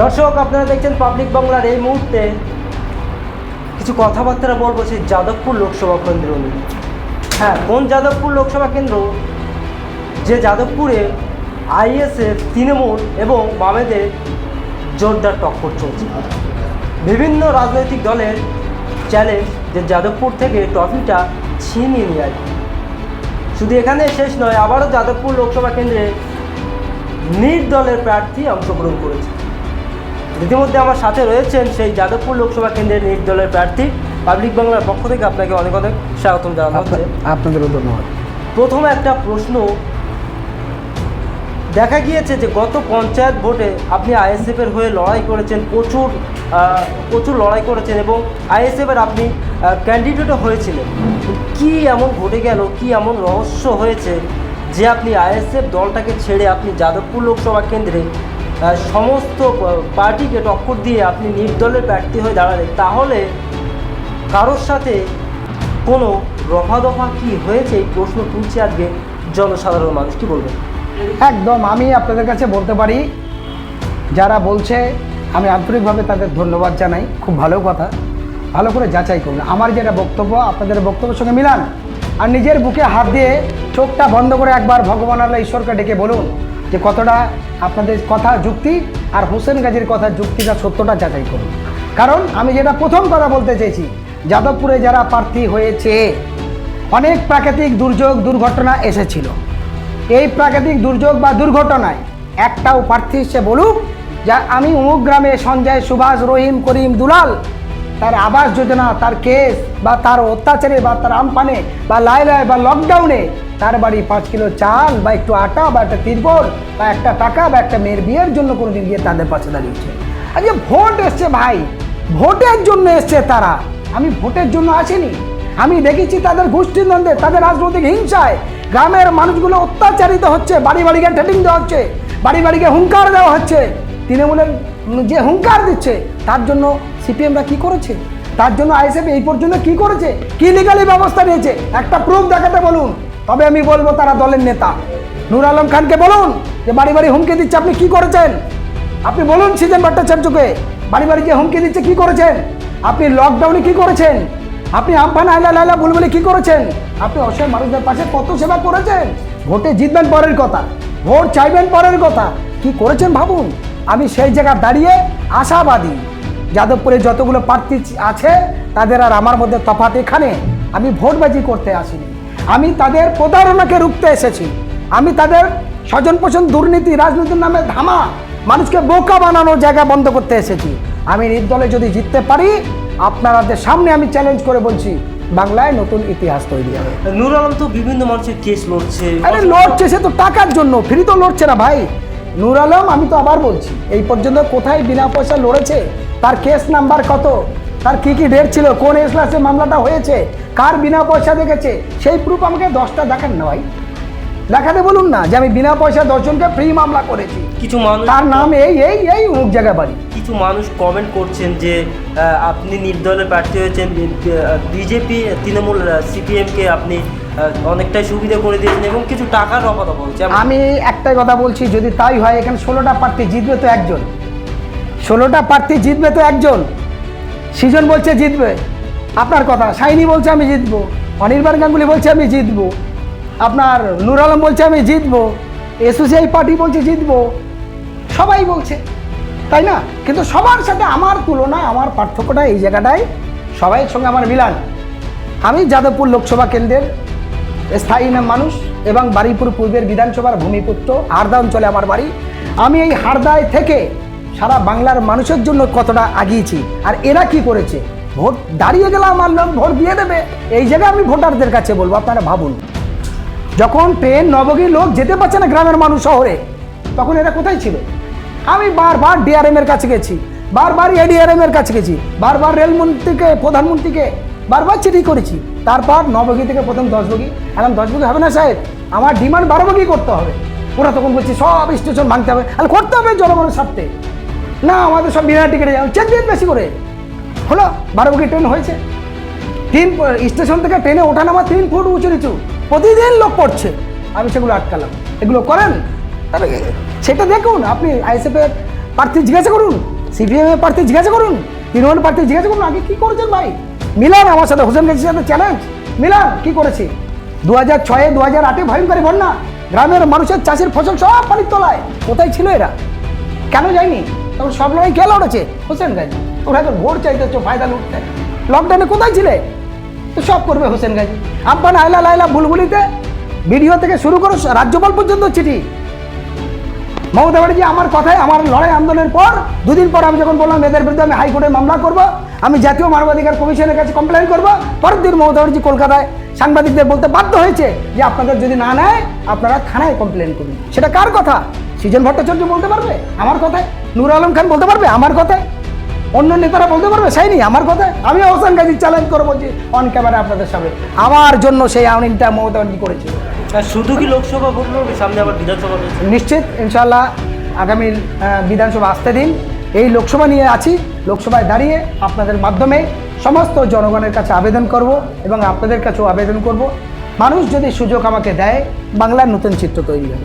দর্শক, আপনারা দেখছেন পাবলিক বাংলার এই মুহূর্তে কিছু কথাবার্তা বলব সেই যাদবপুর লোকসভা কেন্দ্র নিয়ে। হ্যাঁ কোন যাদবপুর লোকসভা কেন্দ্র? যে যাদবপুরে আইএসএফ, তৃণমূল এবং বামেদের জোরদার টক্কর চলছে। বিভিন্ন রাজনৈতিক দলের চ্যালেঞ্জ যে যাদবপুর থেকে ট্রফিটা ছিনিয়ে নিয়ে আসবে। শুধু এখানে শেষ নয়, আবারও যাদবপুর লোকসভা কেন্দ্রে নিট দলের প্রার্থী অংশগ্রহণ করেছে। ইতিমধ্যে আমার সাথে রয়েছেন সেই যাদবপুর লোকসভা কেন্দ্রের নির্দলের প্রার্থী পাবলিক বাংলার পক্ষ থেকে আপনাকে অনেক অনেক স্বাগতম জানানো হচ্ছে। আপনাদেরও ধন্যবাদ। প্রথম একটা প্রশ্ন দেখা গিয়েছে যে গত পঞ্চায়েত ভোটে আপনি আইএসএফ এর হয়ে লড়াই করেছেন প্রচুর প্রচুর লড়াই করেছেন এবং আইএসএফ এর আপনি ক্যান্ডিডেটও হয়েছিলেন। কি এমন ঘটে গেল কি এমন রহস্য হয়েছে যে আপনি আইএসএফ দলটাকে ছেড়ে আপনি যাদবপুর লোকসভা কেন্দ্রে সমস্ত পার্টিকে টক্কর দিয়ে আপনি নির্দলের প্রার্থী হয়ে দাঁড়ালেন, তাহলে কারোর সাথে কোনো রফা দফা কি হয়েছে? এই প্রশ্ন তুলছে আজকে জনসাধারণ মানুষ। কি বলবেন? একদম, আমি আপনাদের কাছে বলতে পারি, যারা বলছে, আমি আন্তরিকভাবে তাদের ধন্যবাদ জানাই, খুব ভালো কথা। ভালো করে যাচাই করুন। আমার যেটা বক্তব্য, আপনাদের বক্তব্যের সঙ্গে মিলান। আর নিজের বুকে হাত দিয়ে চোখটা বন্ধ করে একবার ভগবান আল্লাহ ঈশ্বরকে ডেকে বলুন যে কতটা আপনাদের কথা যুক্তি আর হোসেন গাজীর কথা যুক্তিটা সত্যটা যাচাই করুন। কারণ আমি যেটা প্রথম কথা বলতে চেয়েছি, যাদবপুরে যারা প্রার্থী হয়েছে, অনেক প্রাকৃতিক দুর্যোগ দুর্ঘটনা এসেছিল। এই প্রাকৃতিক দুর্যোগ বা দুর্ঘটনায় একটাও প্রার্থী সে বলুক, যা আমি অমুক গ্রামে সঞ্জয়, সুভাষ, রহিম, করিম, দুলাল, তার আবাস যোজনা, তার কেস বা তার অত্যাচারে বা তার আমপানে বা লাইলায় বা লকডাউনে তার বাড়ি পাঁচ কিলো চাল বা একটু আটা বা একটা তিরপল বা একটা টাকা বা একটা মেয়ের বিয়ের জন্য কোনোদিন গিয়ে তাদের পাশে দাঁড়িয়েছে। আজকে ভোট এসছে ভাই, ভোটের জন্য এসছে তারা। আমি ভোটের জন্য আসিনি। আমি দেখেছি তাদের গোষ্ঠীদ্বন্দ্বে, তাদের রাজনৈতিক হিংসায়। গ্রামের মানুষগুলো অত্যাচারিত হচ্ছে, বাড়ি বাড়িকে ট্রেনিং দেওয়া হচ্ছে, বাড়ি বাড়িকে হুঙ্কার দেওয়া হচ্ছে। তৃণমূলের যে হুঙ্কার দিচ্ছে, তার জন্য সিপিএমরা কি করেছে? তার জন্য আইএসএফ এই পর্যন্ত কি করেছে? কি লিগালি ব্যবস্থা নিয়েছে? একটা প্রুফ দেখাতে বলুন। তবে আমি বলব তারা দলের নেতা। নূর আলম খানকে বলুন যে বাড়ি বাড়ি হুমকি দিচ্ছে, আপনি কি করেছেন? আপনি বলুন সিজন ভট্টাচার্যকে বাড়ি বাড়ি যে হুমকি দিচ্ছে, কি করেছেন? আপনি লকডাউনে কি করেছেন? আপনি আমফান আয়লা লাইলা বুলবুলি কি করেছেন? আপনি অসহায় মানুষদের পাশে কত সেবা করেছেন? ভোটে জিতবেন পরের কথা, ভোট চাইবেন পরের কথা, কি করেছেন ভাবুন? আমি সেই জায়গায় দাঁড়িয়ে আশাবাদী। যাদবপুরে যতগুলো প্রার্থী আছে, তাদের আর আমার মধ্যে তফাৎ এখানে। আমি ভোটবাজি করতে আসিনি। আমি তাদের প্রতারণাকে রুখতে এসেছি। আমি তাদের স্বজন পোষণ দুর্নীতি রাজনীতির নামে ধামা মানুষকে বোকা বানানোর জায়গা বন্ধ করতে এসেছি। আমি নির্দলে যদি জিততে পারি আপনাদের সামনে আমি চ্যালেঞ্জ করে বলছি বাংলায় নতুন ইতিহাস তৈরি হবে। নূর আলম তো বিভিন্ন মানুষের কেস লড়ছে। আরে লড়ছে সে তো টাকার জন্য ফ্রি তো লড়ছে না ভাই। নূর আলম আমি তো আবার বলছি এই পর্যন্ত কোথায় বিনা পয়সা লড়েছে তার কেস নাম্বার কত? তার কি কি ডেট ছিল কোন এসলাসে মামলাটা হয়েছে কার বিনা পয়সা দেখেছে সেই প্রুফ আমাকে দশটা দেখান না ভাই। দেখাতে বলুন না যে আমি বিনা পয়সা দশজনকে ফ্রি মামলা করেছি। কিছু মানুষ তার নাম এই এই এই অমুক জায়গায় বাড়ি। কিছু মানুষ কমেন্ট করছেন যে আপনি নির্দলের প্রার্থী হয়েছেন বিজেপি তৃণমূল সিপিএমকে আপনি অনেকটাই সুবিধা করে দিয়েছেন এবং কিছু টাকার হচ্ছে। আমি- আমি একটাই কথা বলছি যদি তাই হয় এখানে ষোলোটা প্রার্থী জিতবে তো একজন। ষোলোটা প্রার্থী জিতবে তো একজন। সৃজন বলছে জিতবে। আপনার কথা, শাইনি বলছে আমি জিতবো, অনির্বাণ গাঙ্গুলি বলছে আমি জিতবো, আপনার নুর আলম বলছে আমি জিতবো, এসোসিয়াই পার্টি বলছে জিতবো, সবাই বলছে, তাই না? কিন্তু সবার সাথে আমার তুলনায়, আমার পার্থক্যটা এই জায়গাটায় সবাইয়ের সঙ্গে আমার মিলান। আমি যাদবপুর লোকসভা কেন্দ্রের স্থায়ী মানুষ এবং বারুইপুর পূর্বের বিধানসভার ভূমিপুত্র, হারদা অঞ্চলে আমার বাড়ি। আমি এই হারদায় থেকে সারা বাংলার মানুষের জন্য কতটা আগিয়েছি। আর এরা কি করেছে? ভোট দাঁড়িয়ে গেলাম আমার ভোট দিয়ে দেবে। এই জায়গায় আমি ভোটারদের কাছে বলব, আপনারা ভাবুন। যখন ট্রেন নবগী লোক যেতে পারছে না গ্রামের মানুষ শহরে, তখন এরা কোথায় ছিল? আমি বারবার ডিআরএম এর কাছে গেছি, বারবার এডিআরএম এর কাছে গেছি, বারবার রেলমন্ত্রীকে, প্রধানমন্ত্রীকে, বারবার চিঠি করেছি। তারপর নবগী থেকে প্রথম দশ বগি এখন দশ বগি হবে না সাহেব, আমার ডিমান্ড বারো বগি করতে হবে। ওরা তখন বলছি, সব স্টেশন ভাঙতে হবে। আর করতে হবে জনগণের স্বার্থে। না, আমাদের সব বিনা টিকিটে যাবে। চেক দিন বেশি করে। হলো, বারো বগি ট্রেন হয়েছে। তিন স্টেশন থেকে ট্রেনে ওঠা নামা তিন ফুট উঁচু নিচু। প্রতিদিন লোক পড়ছে। আমি সেগুলো আটকালাম। এগুলো করেন? তাহলে সেটা দেখুন, আপনি আইএসএফের প্রার্থী জিজ্ঞাসা করুন, সিপিএম এর প্রার্থী জিজ্ঞাসা করুন, তৃণমূল প্রার্থী জিজ্ঞাসা করুন, আগে কি করেছেন ভাই? মিলান, আমার সাথে হোসেন গাজীর সাথে চ্যালেঞ্জ মিলান, কি করেছি? দু হাজার ছয়ে দু হাজার আটে ভয়ঙ্করী বন্যা। গ্রামের মানুষের চাষের ফসল সব পানির তলায়। কোথায় ছিল এরা? কেন যায়নি? তখন সব লড়াই কে লড়েছে? হোসেন গাজী। ওরা এখন ভোট চাইতে হচ্ছে, ফায়দা লুটতে। লকডাউনে কোথায় ছিলে? তো সব করবে হোসেন গাজী। আব্বান আয়লা লাইলা বুলবুলিতে ভিডিও থেকে শুরু করো, রাজ্যপাল পর্যন্ত চিঠি। মমতা ব্যানার্জি, আমার কথায় আমার লড়াই আন্দোলনের পর, দুদিন পর আমি যখন বললাম, এদের বিরুদ্ধে আমি হাইকোর্টে মামলা করব, আমি জাতীয় মানবাধিকার কমিশনের কাছে কমপ্লেন করব, পরের দিন মমতা ব্যানার্জি কলকাতায় সাংবাদিকদের বলতে বাধ্য হয়েছে যে আপনাদের যদি না নেয়, আপনারা থানায় কমপ্লেন করুন। সেটা কার কথা? সৃজন ভট্টাচার্য বলতে পারবে? আমার কথায়? নূর আলম খান বলতে পারবে? আমার কথায়? অন্য নেতারা বলতে পারবে? সেই নি আমার কথায়? আমি হোসেন গাজী চ্যালেঞ্জ করব যে অন ক্যামেরা আপনাদের সামনে। আমার জন্য সেই আইনটা মমতা ব্যানার্জি করেছিল। শুধু কি লোকসভা সামনে আবার বিধানসভা নিশ্চিত ইনশাল্লাহ আগামী বিধানসভা আসতে দিন। এই লোকসভা নিয়ে আছি। লোকসভায় দাঁড়িয়ে আপনাদের মাধ্যমে সমস্ত জনগণের কাছে আবেদন করব এবং আপনাদের কাছেও আবেদন করব। মানুষ যদি সুযোগ আমাকে দেয় বাংলার নতুন চিত্র তৈরি হবে।